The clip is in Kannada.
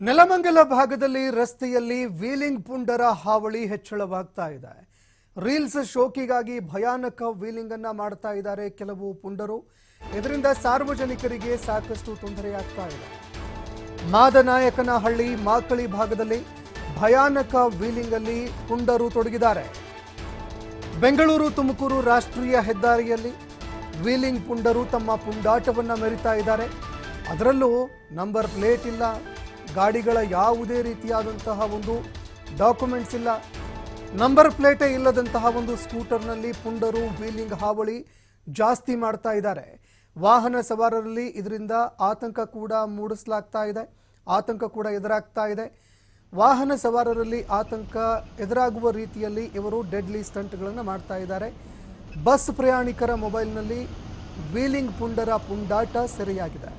ನೆಲಮಂಗಲ ಭಾಗದಲ್ಲಿ ರಸ್ತೆಯಲ್ಲಿ ವೀಲಿಂಗ್ ಪುಂಡರ ಹಾವಳಿ ಹೆಚ್ಚಳವಾಗ್ತಾ ಇದೆ. ರೀಲ್ಸ್ ಶೋಕಿಗಾಗಿ ಭಯಾನಕ ವೀಲಿಂಗ್ ಅನ್ನ ಮಾಡ್ತಾ ಇದ್ದಾರೆ ಕೆಲವು ಪುಂಡರು. ಇದರಿಂದ ಸಾರ್ವಜನಿಕರಿಗೆ ಸಾಕಷ್ಟು ತೊಂದರೆಯಾಗ್ತಾ ಇದೆ. ಮಾದನಾಯಕನಹಳ್ಳಿ ಮಾಕಳಿ ಭಾಗದಲ್ಲಿ ಭಯಾನಕ ವೀಲಿಂಗ್ ಅಲ್ಲಿ ಪುಂಡರು ತೊಡಗಿದ್ದಾರೆ. ಬೆಂಗಳೂರು ತುಮಕೂರು ರಾಷ್ಟ್ರೀಯ ಹೆದ್ದಾರಿಯಲ್ಲಿ ವೀಲಿಂಗ್ ಪುಂಡರು ತಮ್ಮ ಪುಂಡಾಟವನ್ನ ಮೆರಿತಾ ಇದ್ದಾರೆ. ಅದರಲ್ಲೂ ನಂಬರ್ ಪ್ಲೇಟ್ ಇಲ್ಲ. ಗಾಡಿಗಳ ಯಾವುದೇ ರೀತಿಯಾದಂತಹ ಒಂದು ಡಾಕ್ಯುಮೆಂಟ್ಸ್ ಇಲ್ಲ. ನಂಬರ್ ಪ್ಲೇಟೇ ಇಲ್ಲದಂತಹ ಒಂದು ಸ್ಕೂಟರ್ನಲ್ಲಿ ಪುಂಡರು, ವೀಲಿಂಗ್ ಹಾವಳಿ ಜಾಸ್ತಿ ಮಾಡ್ತಾ ಇದ್ದಾರೆ. ವಾಹನ ಸವಾರರಲ್ಲಿ ಇದರಿಂದ ಆತಂಕ ಕೂಡ ಮೂಡಿಸಲಾಗ್ತಾ ಇದೆ, ಆತಂಕ ಕೂಡ ಎದುರಾಗ್ತಾ ಇದೆ. ವಾಹನ ಸವಾರರಲ್ಲಿ ಆತಂಕ ಎದುರಾಗುವ ರೀತಿಯಲ್ಲಿ ಇವರು ಡೆಡ್ಲಿ ಸ್ಟಂಟ್ಗಳನ್ನು ಮಾಡ್ತಾ ಇದ್ದಾರೆ. ಬಸ್ ಪ್ರಯಾಣಿಕರ ಮೊಬೈಲ್ನಲ್ಲಿ ವೀಲಿಂಗ್ ಪುಂಡರ ಪುಂಡಾಟ ಸೆರೆಯಾಗಿದೆ.